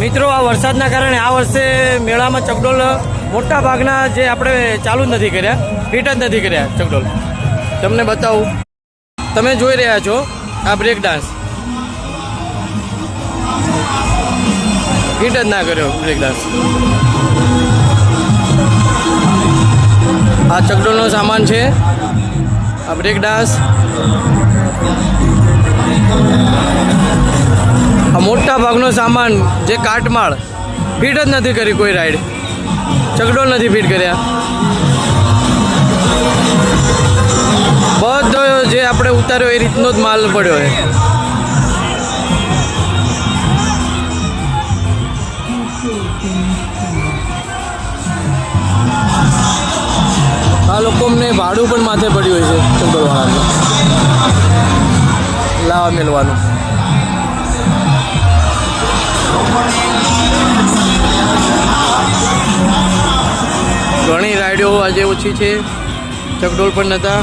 મિત્રો, આ વરસાદના કારણે આ વર્ષે મેળામાં ચકડોલ મોટા ભાગના જે આપણે ચાલુ જ નથી કર્યા ફિટ જ નથી કર્યા ચકડોલ. તમને બતાવું, તમે જોઈ રહ્યા છો આ બ્રેક ડાન્સ ફિટ જ ના કર્યો બ્રેક ડાન્સ આ ચકડોલનો સામાન છે, આ બ્રેક ડાન્સ મોટા ભાગનો સામાન જે કાટમાળ ફિટ જ નથી કરી કોઈ રાઈડ ચકડોળ નથી ફીટ કર્યા. બધો જે આપણે ઉતાર્યો એ રીતનો જ માલ પડ્યો છે. આ લોકો અમને ભાડું પણ માથે પડ્યું હોય છે ચકડોળવાળાનું લાવા મેળવાનું ઘણી રાઈડો આજે ઓછી છે. ચકડોળ પણ નહોતા